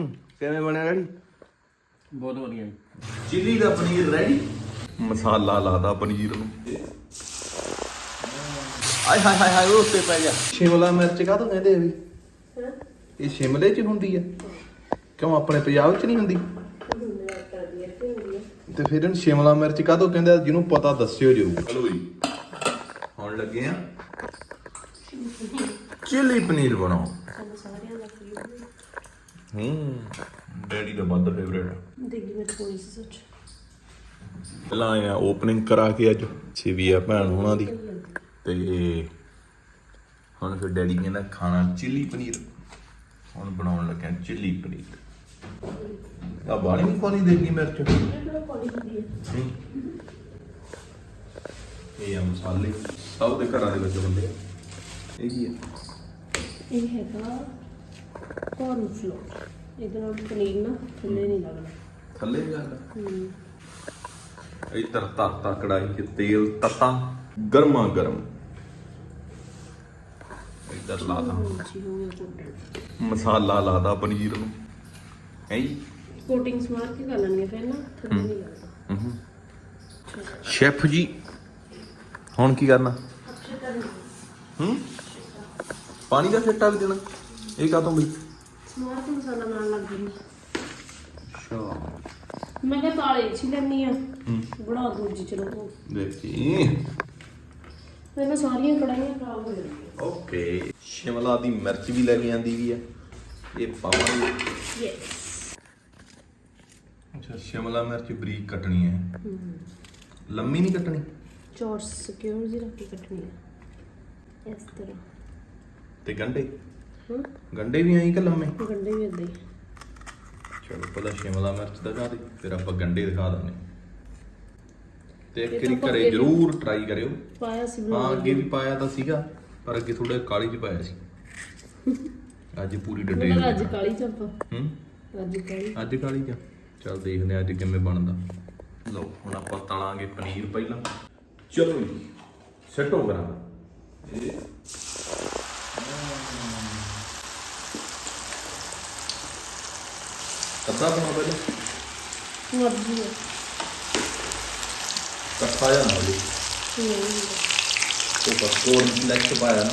ਹੂੰ ਕਿਵੇਂ ਬਣਿਆ ਰੈਡੀ? ਬਹੁਤ ਵਧੀਆ ਜੀ। ਚਿੱਲੀ ਦਾ ਪਨੀਰ ਰੈਡੀ ਮਸਾਲਾ ਲਾਦਾ ਪਨੀਰ ਨੂੰ। ਆਏ ਹਾਏ ਹਾਏ ਹਾਏ ਉਹ ਉੱਤੇ ਪੈ ਗਿਆ। ਸ਼ਿਮਲਾ ਮਿਰਚ ਕਾਹਤੋਂ ਕਹਿੰਦੇ ਆ ਵੀ? ਇਹ ਸ਼ਿਮਲੇ 'ਚ ਹੁੰਦੀ ਆ। ਕਿਉਂ ਆਪਣੇ ਪੰਜਾਬ 'ਚ ਨਹੀਂ ਹੁੰਦੀ? ਤੇ ਫਿਰ ਇਹਨੂੰ ਸ਼ਿਮਲਾ ਮਿਰਚ ਕਾਹਤੋਂ ਕਹਿੰਦੇ ਆ ਜਿਹਨੂੰ ਪਤਾ ਦੱਸਿਓ ਜਰੂਰ। ਚਲੋ ਜੀ ਹੁਣ ਲੱਗੇ ਆ। ਚਿੱਲੀ ਪਨੀਰ ਬਣਾਓ। ਹੂੰ। ਡੈਡੀ ਦਾ ਵੱਧ ਫੇਵਰੇਟ ਆ। ਦੇਖੀ ਮੇਰੇ ਕੋਈ ਸੱਚ। ਪਹਿਲਾਂ ਆਇਆ ਓਪਨਿੰਗ ਕਰਾ ਕੇ ਅੱਜ ਛੇਵੀ ਆ ਭੈਣ ਹੋਣਾ ਦੀ। ਤੇ ਹੁਣ ਫਿਰ ਡੈਡੀ ਕਹਿੰਦਾ ਖਾਣਾ ਚਿੱਲੀ ਪਨੀਰ। ਹੁਣ ਬਣਾਉਣ ਲੱਗਿਆ ਚਿੱਲੀ ਪਨੀਰ। ਆ ਬਾਣੀ ਨਹੀਂ ਪਾਣੀ ਦੇਗੀ ਮਿਰਚ। ਹੂੰ। ਇਹ ਆ ਮਸਾਲੇ। ਸਭ ਦੇ ਘਰਾਂ ਦੇ ਵਿੱਚ ਹੁੰਦੇ ਆ। ਇਹ ਕੀ ਹੈ ਇਹ ਹੈਗਾ ਕੌਰਨ ਫਲੋਰ ਇਹਦੇ ਨਾਲ ਪਨੀਰ ਨਾ ਥੱਲੇ ਨਹੀਂ ਲੱਗਣਾ। ਥੱਲੇ ਵੀ ਗੱਲ ਹਮ, ਇੱਧਰ ਤੱਤਾ ਕੜਾਈ 'ਚ ਤੇਲ ਤੱਤਾ ਗਰਮਾ ਗਰਮ। ਇੱਧਰ ਲਾਦਾ ਜੀ ਹੋ ਗਿਆ ਕੋਟਿੰਗ ਮਸਾਲਾ ਲਾਦਾ ਪਨੀਰ ਨੂੰ। ਹੈ ਜੀ? ਕੋਟਿੰਗ ਸਮਾਰ ਕੇ ਕਰ ਲੈਣਗੇ ਫਿਰ ਨਾ ਥੱਲੇ ਨਹੀਂ ਲੱਗਦਾ ਸ਼ੈਫ ਜੀ ਹੁਣ ਕੀ ਕਰਨਾ? ਹੂੰ? ਪਾਣੀ ਦਾ ਛਿੱਟਾ ਵੀ ਦੇਣਾ। ਇਹ ਕਾਤੋਂ ਬਈ? ਸਮਾਰ ਕੇ ਮਸਾਲਾ ਨਾਲ ਲੱਗ ਗਈ ਅੱਛਾ। ਮੈਂ ਕਿਹਾ ਤਾਲੇ ਛੀ ਲੈਣੀ ਆ ਬਣਾ ਦੂਜੀ ਚਲੋ। ਉਹ। ਦੇਖੀ। ਫਿਰ ਮੈਂ ਸਾਰੀਆਂ ਕੜਾਈਆਂ ਖਰਾਬ ਹੋ ਜਾਣਗੀਆਂ। ਓਕੇ। ਸ਼ਿਮਲਾ ਦੀ ਮਿਰਚ ਵੀ ਲੈ ਕੇ ਆਂਦੀ ਵੀ ਆ। ਇਹ ਪਾਵਾਂਗੇ। ਯੈਸ ਅੱਛਾ ਸ਼ਿਮਲਾ ਮਿਰਚ ਬਰੀਕ ਕੱਟਣੀ ਹੈ। ਲੰਮੀ ਨਹੀਂ ਕੱਟਣੀ? ਚੌਰਸ ਸਿਕਿਉਰ ਜੀ ਰੱਖ ਕੇ ਕੱਟਣੀ ਹੈ। ਇਸ ਤਰ੍ਹਾਂ। ਤੇ ਗੰਡੇ ਹਾਂ ਗੰਡੇ ਵੀ ਆਈ ਕਿ ਲੰਮੇ? ਗੰਡੇ ਵੀ ਏਦਾਂ ਹੀ। ਚਲੋ ਪਹਿਲਾਂ ਸ਼ਿਮਲਾ ਮਿਰਚ ਦਿਖਾ ਦੇ ਫਿਰ ਆਪਾਂ ਗੰਡੇ ਦਿਖਾ ਦਿੰਦੇ ਤੇ ਇੱਕ ਵਾਰੀ ਘਰੇ ਜ਼ਰੂਰ ਟਰਾਈ ਕਰਿਓ। ਪਾਇਆ ਸੀ ਹਾਂ ਅੱਗੇ ਵੀ ਪਾਇਆ ਤਾਂ ਸੀਗਾ ਪਰ ਅੱਗੇ ਥੋੜਾ ਕਾਲੀ ਚ ਪਾਇਆ ਸੀ। ਅੱਜ ਪੂਰੀ ਡਿਟੇਲ ਅੱਜ ਕਾਲੀ ਚੱਪਾ ਹੂੰ? ਅੱਜ ਕਾਲੀ। ਅੱਜ ਕਾਲੀ ਚ ਚਲ ਦੇਖਦੇ ਹਾਂ ਅੱਜ ਕਿਵੇਂ ਬਣਦਾ। ਲਓ ਹੁਣ ਆਪਾਂ ਤਲਾਂਗੇ ਪਨੀਰ ਪਹਿਲਾਂ। ਚਲੋ ਜੀ ਸੈਟੋ ਕਰਾਂ ਇਹ ਕੱਦਾ ਬਣਾ ਪਹਿਲਾਂ? ਮਰਜ਼ੀ ਹੈ। ਕੱਟਾ ਜਾਂ ਨਾ ਲਈ ਉਹ ਬਸ ਕੋਰਨ ਫਲੈਕਸ ਪਾਇਆ ਨਾ।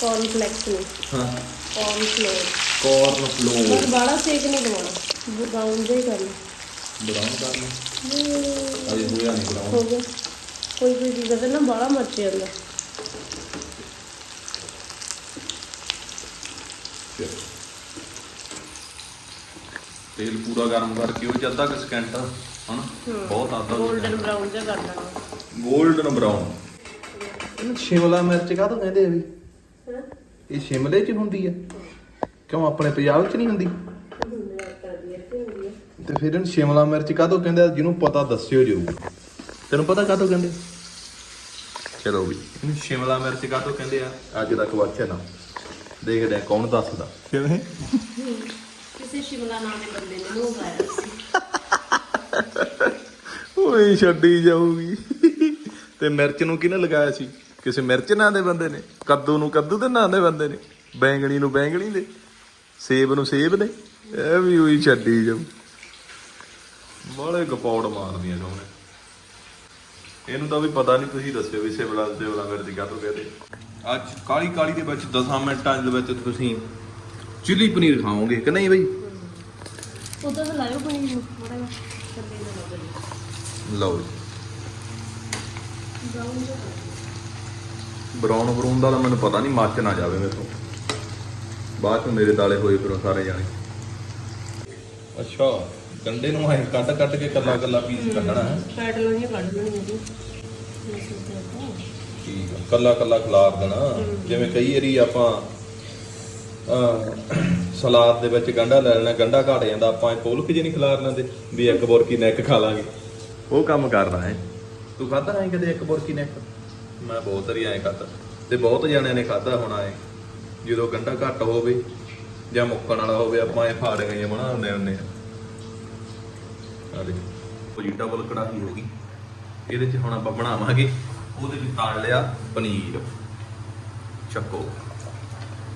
ਕੌਰਨ ਫਲੈਕਸ ਨੂੰ। ਹਾਂ। ਕੌਰਨ ਫਲੋਰ ਕੋਰਨ ਫਲੋਰ ਬਸ ਬਾੜਾ ਸੇਕ ਨਹੀਂ ਦਵਾਉਣਾ ਬਰਾਊਨ ਹੀ ਕਰਨਾ ਬਰਾਉਨ ਕਰਨਾ ਅਜੇ ਹੋਇਆ ਨਹੀਂ ਬਰਾਉਨ ਹੋ ਗਿਆ। ਕੋਈ ਕੋਈ ਚੀਜ਼ ਦਾ ਨਾ ਬਾੜਾ ਮੱਚ ਜਾਂਦਾ। ਤੇਲ ਪੂਰਾ ਗਰਮ ਕਰਕੇ ਉਹ ਚ ਅੱਧਾ ਕੁ ਸਕਿੰਟ ਹਨਾ? ਬਹੁਤ ਆਦਾ 골ਡਨ ਬਰਾਊਨ ਜਿਹਾ ਕਰ ਦੇਣਾ 골ਡਨ ਬਰਾਊਨ ਸ਼ਿਮਲਾ ਮਿਰਚ ਕਾਹਤੋਂ ਕਹਿੰਦੇ ਆ ਵੀ? ਇਹ ਸ਼ਿਮਲੇ 'ਚ ਹੁੰਦੀ ਆ? ਕਿਉਂ ਆਪਣੇ ਪੰਜਾਬ 'ਚ ਨਹੀਂ ਹੁੰਦੀ? ਤੇ ਫਿਰ ਇਹਨੂੰ ਸ਼ਿਮਲਾ ਮਿਰਚ ਕਾਹਤੋਂ ਕਹਿੰਦੇ ਆ? ਜਿਹਨੂੰ ਪਤਾ ਦੱਸਿਓ ਜਰੂਰ ਤੈਨੂੰ ਪਤਾ ਕਾਹਤੋਂ ਕਹਿੰਦੇ? ਚਲੋ ਵੀ ਇਹਨੂੰ ਸ਼ਿਮਲਾ ਮਿਰਚ ਕਾਹਤੋਂ ਕਹਿੰਦੇ ਆ? ਅੱਜ ਦਾ ਕੁਐਸਚਨ ਆ। ਦੇਖਦੇ ਆ ਕੌਣ ਦੱਸਦਾ। ਕਿਵੇਂ? ਕਿਸੇ ਸ਼ਿਮਲਾ ਨਾਂ ਦੇ ਬੰਦੇ ਨੇ ਨੂੰ ਗਾਇਆ ਸੀ। ਓਏ, ਛੱਡੀ ਜਾਊਗੀ। ਤੇ ਮਿਰਚ ਨੂੰ ਕਿਹਨੇ ਲਗਾਇਆ ਸੀ? ਕਿਸੇ ਮਿਰਚ ਨਾਂ ਦੇ ਬੰਦੇ ਨੇ? ਕੱਦੂ ਨੂੰ ਕੱਦੂ ਦੇ ਨਾਂ ਦੇ ਬੰਦੇ ਨੇ? ਬੈਂਗਣੀ ਨੂੰ ਬੈਂਗਣੀ ਦੇ? ਸੇਬ ਨੂੰ ਸੇਬ ਦੇ? ਇਹ ਵੀ ਉਹੀ ਛੱਡੀ ਜਾਊ। ਬਾਲੇ ਗਪੌੜ ਮਾਰਦੀਆਂ ਸੋਹਣੇ ਇਹਨੂੰ ਤਾਂ ਵੀ ਪਤਾ ਨਹੀਂ ਤੁਸੀਂ ਦੱਸਿਓ ਵੀ ਸਿਵਲਾ ਸੇਵਲਾ ਮਿਰਚ ਕਾਹਤੋਂ ਕਹਿੰਦੇ? ਅੱਜ ਕਾਲੀ ਕਾਲੀ ਦੇ ਵਿੱਚ 10 ਮਿੰਟਾਂ ਦੇ ਵਿੱਚ ਤੁਸੀਂ ਚਿੱਲੀ ਪਨੀਰ ਖਾਓਗੇ ਕਿ ਨਹੀਂ ਬਈ? ਉਦੋਂ ਪਨੀਰ ਨੂੰ ਲਓ ਜੀ। ਬਰਾਊਨ ਜਿਹਾ ਬਰਾਉਨ ਬਰੂਨ ਦਾ ਤਾਂ ਮੈਨੂੰ ਪਤਾ ਨਹੀਂ ਮੱਚ ਨਾ ਜਾਵੇ ਮੇਰੇ ਤੋਂ। ਬਾਅਦ ਚ ਮੇਰੇ ਦਾਲੇ ਹੋਏ ਫਿਰ ਸਾਰੇ ਜਾਣੇ। ਅੱਛਾ ਗੰਡੇ ਨੂੰ ਐ ਕੱਟ ਕੱਟ ਕੇ ਕੱਲਾ ਕੱਲਾ ਪੀਸ ਕੱਢਣਾ ਹੈ। ਕੱਢ ਲੈਣੀਆਂ ਜੀ ਤਾਂ ਠੀਕ ਆ ਕੱਲਾ ਕੱਲਾ ਖਿਲਾਰ ਦੇਣਾ। ਜਿਵੇਂ ਕਈ ਵਾਰੀ ਆਪਾਂ ਸਲਾਦ ਦੇ ਵਿੱਚ ਗੰਡਾ ਲੈ ਲੈਣਾ ਗੰਡਾ ਘਟ ਜਾਂਦਾ ਆਪਾਂ ਇਹ ਪੋਲਕ ਜੇ ਨਹੀਂ ਖਿਲਾਰ ਲੈਂਦੇ ਵੀ ਇੱਕ ਬੁਰਕੀ ਨੈਕ ਖਾ ਲਾਂਗੇ। ਉਹ ਕੰਮ ਕਰਦਾ ਹੈ। ਤੂੰ ਖਾਧਾ ਹੈ ਕਦੇ ਇੱਕ ਬੁਰਕੀ ਨੈਕ ਮੈਂ ਬਹੁਤ ਵਾਰੀ ਐਂ ਖਾਧਾ। ਤੇ ਬਹੁਤ ਜਣਿਆਂ ਨੇ ਖਾਧਾ ਹੋਣਾ ਹੈ। ਜਦੋਂ ਗੰਡਾ ਘੱਟ ਹੋਵੇ ਜਾਂ ਮੁੱਕਣ ਵਾਲਾ ਹੋਵੇ ਆਪਾਂ ਇਹ ਫਾੜ ਗਏ ਬਣਾਉਂਦੇ ਹੁੰਦੇ ਆ ਆ ਦੇਖ ਡਬਲ ਕੜਾਹੀ ਹੋ ਗਈ। ਇਹਦੇ 'ਚ ਹੁਣ ਆਪਾਂ ਬਣਾਵਾਂਗੇ। ਉਹਦੇ ਵਿੱਚ ਤਾਲ ਲਿਆ ਪਨੀਰ। ਚੱਕੋ।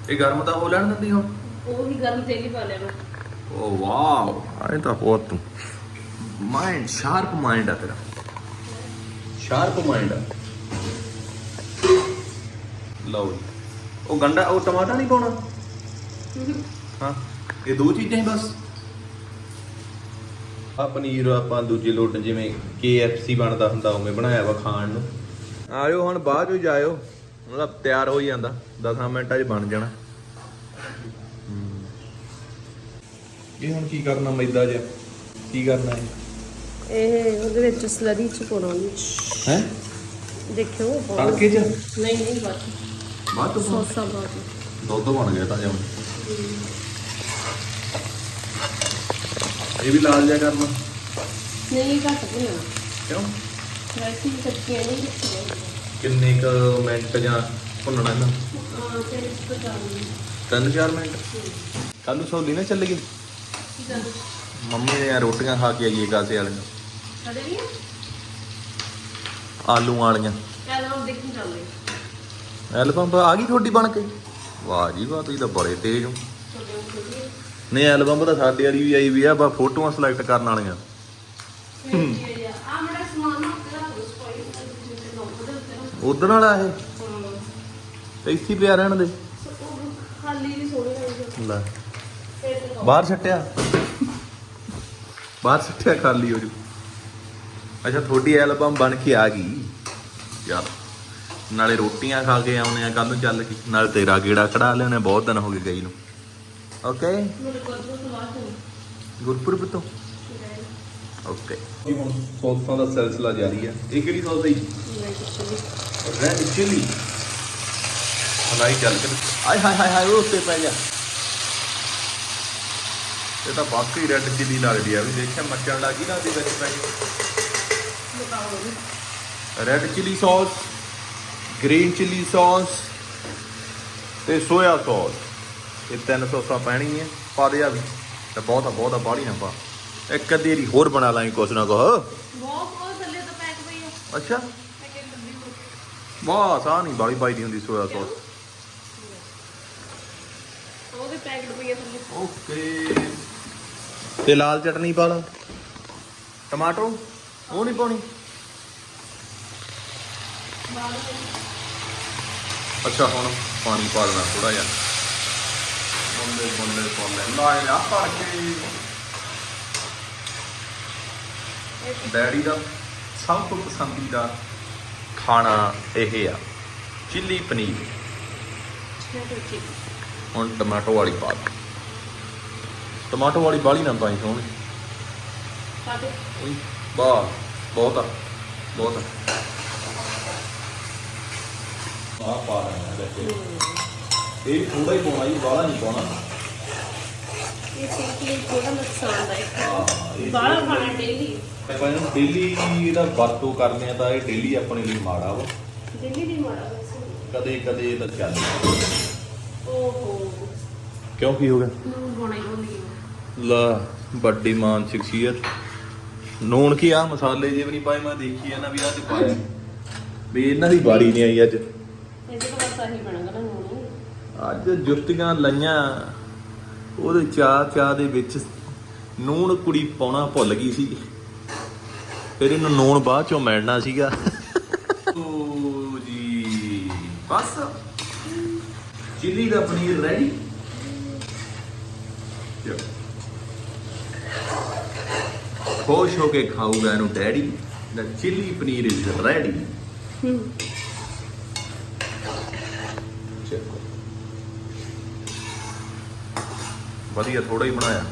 ਇਹ ਗਰਮ ਤਾਂ ਹੋ ਲੈਣ ਦਿੰਦੀ ਹੁਣ? ਉਹ ਵੀ ਗਰਮ ਤੇਲ ਹੀ ਪਾ ਲਿਆ ਮੈਂ। Oh wow. ਆਏ ਤਾਂ ਬਹੁਤ ਤੂੰ। ਮਾਈਂਡ ਸ਼ਾਰਪ ਮਾਈਂਡ ਆ ਤੇਰਾ। ਸ਼ਾਰਪ ਮਾਈਂਡ ਆ। ਲਓ ਜੀ। ਉਹ ਗੰਡਾ ਉਹ ਟਮਾਟਰ ਨਹੀਂ ਪਾਉਣਾ? ਹਾਂ ਇਹ ਦੋ ਚੀਜ਼ਾਂ ਹੀ ਬਸ। ਆ ਪਨੀਰ ਆਪਾਂ ਦੂਜੇ ਲੋਟ ਜਿਵੇਂ KFC ਬਣਦਾ ਹੁੰਦਾ ਉਵੇਂ ਬਣਾਇਆ ਵਾ ਖਾਣ ਨੂੰ। ਆਇਓ ਹੁਣ ਬਾਅਦ ਵਿੱਚ ਜਾਇਓ। ਉਹਦਾ ਤਿਆਰ ਹੋ ਹੀ ਜਾਂਦਾ। 10 ਮਿੰਟਾਂ 'ਚ ਬਣ ਜਾਣਾ। ਇਹ ਹੁਣ ਕੀ ਕਰਨਾ ਮੈਦਾ ਜਿਹਾ? ਕੀ ਕਰਨਾ ਹੈ ਇਹ ਉਹਦੇ ਵਿੱਚ ਸਲਰੀ ਚ ਪਾਉਣੀ ਹੈ? ਦੇਖਿਓ। ਤੜਕੇ 'ਚ? ਨਹੀਂ ਨਹੀਂ ਬਾਤ ਬਾਅਦ ਤੋਂ? ਸੌਸਾ ਬਾਤ ਦੁੱਧ ਬਣ ਗਿਆ ਤਾਂ ਜਮ ਇਹ ਵੀ ਲਾਲ ਜਿਹਾ ਕਰਨਾ। ਨਹੀਂ ਘੱਟ ਭੁੰਨਣਾ ਕਿਉਂ? ਵੈਸੇ ਹੀ ਕੱਚੀਆਂ ਨਹੀਂ ਰੱਖੀਆਂ ਕਿੰਨੇ ਕ ਮਿੰਟ ਜਾਂ ਭੁੰਨਣਾ ਇਹਨਾਂ ਤਿੰਨ ਚਾਰ ਮਿੰਟ? ਕੱਲ ਨੂੰ ਸੌਲੀ ਨਾ ਚੱਲ ਗਈ। ਮੰਮੀ ਨੇ ਯਾਰ ਰੋਟੀਆਂ ਖਾ ਕੇ ਆਈਏ ਗਾਸੇ ਵਾਲੀਆਂ। ਸਾਡੇ ਵੀ ਆਲੂ ਵਾਲੀਆਂ। ਐਲਬਮ ਦੇਖਣ ਚੱਲਦੇ ਐਲਬਮ ਆ ਗਈ ਤੁਹਾਡੀ ਬਣ ਕੇ। ਵਾਹ ਜੀ ਵਾਹ ਤੁਸੀਂ ਤਾਂ ਬੜੇ ਤੇਜ਼ ਹੋ। ਨਹੀਂ ਐਲਬਮ ਤਾਂ ਸਾਡੇ ਵਾਲੀ ਵੀ ਆਈ ਵੀ ਆ ਬਾ ਫੋਟੋਆਂ ਸਿਲੈਕਟ ਕਰਨ ਵਾਲੀਆਂ ਆ ਮੇਰਾ ਸਮਾਨ ਨਾ ਤੇਰਾ ਉਸ ਕੋਈ ਜਿੰਨੇ ਨੋ ਉਦੋਂ ਵਾਲਾ ਇਹ? ਤੇ ਇੱਥੇ ਹੀ ਪਿਆ ਰਹਿਣ ਦੇ। ਉਹ ਖਾਲੀ ਵੀ ਸੋਹਣੀ ਲੱਗਦੀ ਲੈ। ਫਿਰ ਤੇ ਬਾਹਰ ਛੱਟਿਆ? ਬਾਹਰ ਛੱਟਿਆ ਖਾਲੀ ਹੋ ਜੂ। ਅੱਛਾ ਤੁਹਾਡੀ ਐਲਬਮ ਬਣ ਕੇ ਆ ਗਈ। ਯਾਰ ਨਾਲੇ ਰੋਟੀਆਂ ਖਾ ਕੇ ਆਉਣੇ ਆ ਕੱਲ ਨੂੰ ਚੱਲ ਕੇ। ਨਾਲ ਤੇਰਾ ਗੇੜਾ ਕਢਾ ਲਿਆਉਣੇ ਬਹੁਤ ਦਿਨ ਹੋ ਗਏ ਗਈ ਨੂੰ। ਓਕੇ ਮੇਰੇ ਕੋਲ ਤੋਂ ਸਵਾਦ ਹੈ ਗੁਰਪੁਰਬ ਤੋਂ? ਓਕੇ ਜੀ ਹੁਣ ਸੌਸਾਂ ਦਾ ਸਿਲਸਿਲਾ ਜਾਰੀ ਹੈ ਇਹ ਕਿਹੜੀ ਸੌਸ ਹੈ ਰੈਡ ਚਿਲੀ ਹਲਾਈ ਚੱਲ ਕੇ ਆਏ ਹਾਏ ਹਾਏ ਹਾਏ ਉਹ ਉੱਤੇ ਪੈ ਗਿਆ ਇਹ ਤਾਂ ਵਾਕਈ ਰੈਡ ਚਿਲੀ ਲੱਗਦੀ ਆ ਵੀ ਦੇਖਿਆ ਮੱਚਣ ਲੱਗੀ ਨਾ ਉਹਦੇ ਵਿੱਚ ਪੈ ਗਈ red chilli sauce green chilli sauce ਤੇ ਸੋਇਆ ਸੌਸ ਇਹ ਤਿੰਨ ਸੌਸਾਂ ਪੈਣਗੀਆਂ ਪਾ ਦੇ ਆ ਵੀ ਤੇ ਬਹੁਤ ਆ ਬਹੁਤ ਆ ਬਾਹਲੀ ਨਾ ਪਾ ਇੱਕ ਅੱਧੀ ਹੋਰ ਬਣਾ ਲਾਂਗੇ ਕੁਛ ਨਾ ਕੁਛ ਬਹੁਤ ਬਹੁਤ ਥੱਲੇ ਤਾਂ ਪੈਕ ਪਈ ਆ ਅੱਛਾ ਵਾਹ ਸਾਹ ਨਹੀਂ ਬਾਲੀ ਪਾਈ ਦੀ ਹੁੰਦੀ ਸੋਇਆ ਸੌਸ। ਉਹਦੇ ਪੈਕਟ ਪਈ ਆ ਥੱਲੇ। ਓਕੇ। ਤੇ ਲਾਲ ਚਟਨੀ ਪਾ ਲਾ ਟਮਾਟੋ ਉਹ ਨਹੀਂ ਪਾਉਣੀ? ਅੱਛਾ ਹੁਣ ਪਾਣੀ ਪਾ ਦੇਣਾ ਥੋੜਾ ਜਿਹਾ। ਬੰਦੇ ਬੰਦੇ ਪਾਉਂਦੇ ਲਾਏ ਆ ਭਰ ਕੇ? ਡੈਡੀ ਦਾ ਸਭ ਤੋਂ ਪਸੰਦੀਦਾ ਖਾਣਾ ਇਹ ਆ ਚਿੱਲੀ ਪਨੀਰ। ਹੁਣ ਟਮਾਟੋ ਵਾਲੀ ਪਾ ਦੇ। ਟਮਾਟੋ ਵਾਲੀ ਬਾਲੀ ਨਾ ਪਾਈ ਸੋਹਣੀ। ਸਾਡੇ ਉਈ ਵਾਹ ਬਹੁਤ ਆ ਬਹੁਤ ਆ। ਆ ਪਾ ਰਹੇ ਦੇਖੋ ਇਹ ਥੋੜਾ ਹੀ ਪਾਉਣਾ ਜੀ ਬਾਲਾ ਨਹੀਂ ਪਾਉਣਾ। ਇਹ ਸਿਹਤ ਲਈ ਥੋੜਾ ਨੁਕਸਾਨਦਾਇਕ ਹੈ ਬਾਹਰ ਖਾਣਾ ਡੇਲੀ ਆਪਾਂ ਇਹਨੂੰ ਡੇਲੀ ਇਹਦਾ ਵਰਤੋਂ ਕਰਦੇ ਆ ਤਾਂ ਇਹ ਡੇਲੀ ਆਪਣੇ ਲਈ ਮਾੜਾ ਵਾ। ਡੇਲੀ ਦੀ ਮਾੜਾ ਵੈਸੇ ਕਦੇ ਕਦੇ ਤਾਂ ਚੱਲ ਓਹੋ। ਕਿਉਂ ਕੀ ਹੋ ਗਿਆ? ਨੂੰ ਬਣਾ ਹੀ ਹੁੰਦੀ ਲਾ ਵੱਡੀ ਮਾਨ ਸ਼ਖਸੀਅਤ। ਨੂਣ ਕੀ ਆ? ਮਸਾਲੇ ਜੇ ਵੀ ਨਹੀਂ ਪਾਏ ਮੈਂ ਦੇਖੀ ਆ ਨਾ ਵੀ ਆਹ ਤੇ ਪਾਏ। ਵੀ ਇਹਨਾਂ ਦੀ ਬਾਰੀ ਨਹੀਂ ਆਈ ਅੱਜ। ਇਹਦੇ ਤੋਂ ਬਸ ਆਹੀ ਬਣਾਗਾ ਨਾ ਹੁਣ ਅੱਜ ਜੁੱਤੀਆਂ ਲਈਆਂ। ਉਹਦੇ ਚਾਹ ਚਾਹ ਦੇ ਵਿੱਚ ਨੂਣ ਕੁੜੀ ਪਾਉਣਾ ਭੁੱਲ ਗਈ ਸੀ। ਫਿਰ ਇਹਨੂੰ ਨੂਣ ਬਾਅਦ ਚੋਂ ਮਿਲਣਾ ਸੀਗਾ। ਓ ਜੀ ਬਸ। ਚਿੱਲੀ ਦਾ ਪਨੀਰ ਰੈਡੀ ਖੁਸ਼ ਹੋ ਕੇ ਖਾਊਗਾ ਇਹਨੂੰ ਡੈਡੀ। ਦਾ ਚਿੱਲੀ ਪਨੀਰ ਇਜ਼ ਰੈਡੀ ਹੂੰ ਚੈੱਕ ਵਧੀਆ ਥੋੜਾ ਹੀ ਬਣਾਇਆ।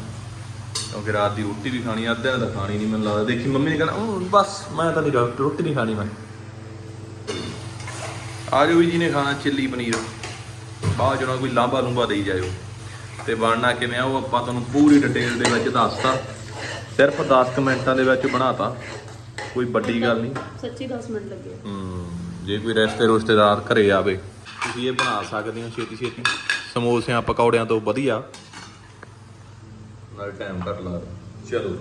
ਕਿਉਂਕਿ ਰਾਤ ਦੀ ਰੋਟੀ ਵੀ ਖਾਣੀ ਅੱਧਿਆਂ ਨੇ ਤਾਂ ਖਾਣੀ ਨਹੀਂ ਮੈਨੂੰ ਲੱਗਦਾ। ਦੇਖੀ ਮੰਮੀ ਨੇ ਕਹਿਣਾ "ਉਹ ਬਸ ਮੈਂ ਤਾਂ ਨਹੀਂ ਰੋਟੀ ਨਹੀਂ ਖਾਣੀ ਮੈਂ। ਆ ਜਾਓ ਵੀ ਜੀ ਨੇ ਖਾਣਾ ਚਿੱਲੀ ਪਨੀਰ। ਬਾਅਦ ਜਦੋਂ ਕੋਈ ਲਾਂਬਾ ਲੂੰਬਾ ਦੇਈ ਜਾਇਓ। ਤੇ ਬਣਨਾ ਕਿਵੇਂ ਆ ਉਹ ਆਪਾਂ ਤੁਹਾਨੂੰ ਪੂਰੀ ਡਿਟੇਲ ਦੇ ਵਿੱਚ ਦੱਸਤਾ। ਸਿਰਫ 10 ਕੁ ਮਿੰਟਾਂ ਦੇ ਵਿੱਚ ਬਣਾਤਾ। ਕੋਈ ਵੱਡੀ ਗੱਲ ਨਹੀਂ ਸੱਚੀ 10 ਮਿੰਟ ਲੱਗੇ। ਹਮ, ਜੇ ਕੋਈ ਰਿਸ਼ਤੇ ਰੁਸ਼ਤੇਦਾਰ ਘਰੇ ਆਵੇ ਤੁਸੀਂ ਇਹ ਬਣਾ ਸਕਦੇ ਹੋ ਛੇਤੀ ਛੇਤੀ ਸਮੋਸਿਆਂ ਪਕੌੜਿਆਂ ਤੋਂ ਵਧੀਆ। ਨਾਲ ਟਾਈਮ ਕੱਟ ਲਾ ਚਲੋ।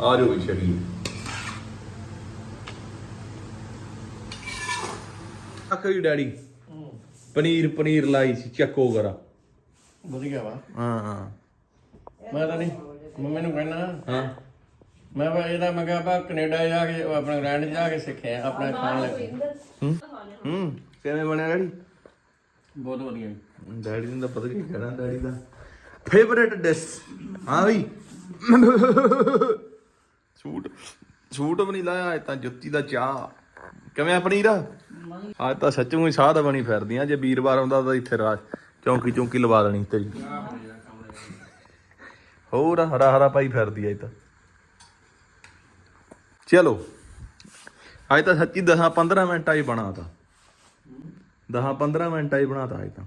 ਆ ਜਾਓ ਵੀ ਸ਼ਰੀਰ ਆਖਰੀ ਡੈਡੀ। ਪਨੀਰ ਪਨੀਰ ਲਾਈ ਸੀ ਚੱਕੋ ਕਰਾ ਵਧੀਆ ਵਾ। ਹਾਂ ਹਾਂ। ਮੈਂ ਤਾਂ ਨਹੀਂ ਮੰਮੀ ਨੂੰ ਕਹਿਣਾ। ਹਾਂ। ਮੈਂ ਬਾ ਇਹਦਾ ਮੈਂ ਕਿਹਾ ਆਪਾਂ ਕੈਨੇਡਾ ਜਾ ਕੇ ਉਹ ਆਪਣਾ ਗ੍ਰੈਂਡ ਜਾ ਕੇ ਸਿੱਖਿਆ ਆਪਣਾ ਖਾਣ ਲੱਗੇ। ਹੂੰ ਹੂੰ। ਕਿਵੇਂ ਬਣਿਆ ਡੈਡੀ? ਬਹੁਤ ਵਧੀਆ। ਜੀ ਡੈਡੀ ਨੂੰ ਤਾਂ ਪਤਾ ਕੀ ਕਹਿਣਾ ਡੈਡੀ ਦਾ। ਫੇਵਰੇਟ ਡਿਸ਼ ਹਾਂ ਬਈ। ਸੂਟ ਸੂਟ ਵੀ ਨਹੀਂ ਲਾਇਆ ਤਾਂ ਜੁੱਤੀ ਦਾ ਚਾਹ ਕਿਵੇਂ ਆ ਪਨੀਰਾ? ਅੱਜ ਤਾਂ ਸੱਚੂ ਹੀ ਸਾਧ ਬਣੀ ਫਿਰਦੀਆਂ, ਜੇ ਵੀਰਵਾਰ ਆਉਂਦਾ ਤਾਂ ਇੱਥੇ ਰਾਤ ਚੌਂਕੀ ਚੌਂਕੀ ਲਵਾ ਦੇਣੀ ਤੇਰੀ। ਹੋਰ ਹਰਾ ਹਰਾ ਪਾਈ ਫਿਰਦੀ ਐ ਤਾਂ। ਚਲੋ, ਅੱਜ ਤਾਂ ਸੱਚੀ 10 15 ਮਿੰਟਾਂ ਹੀ ਬਣਾਤਾ। 10 15 ਮਿੰਟਾਂ ਹੀ ਬਣਾਤਾ ਅੱਜ ਤਾਂ।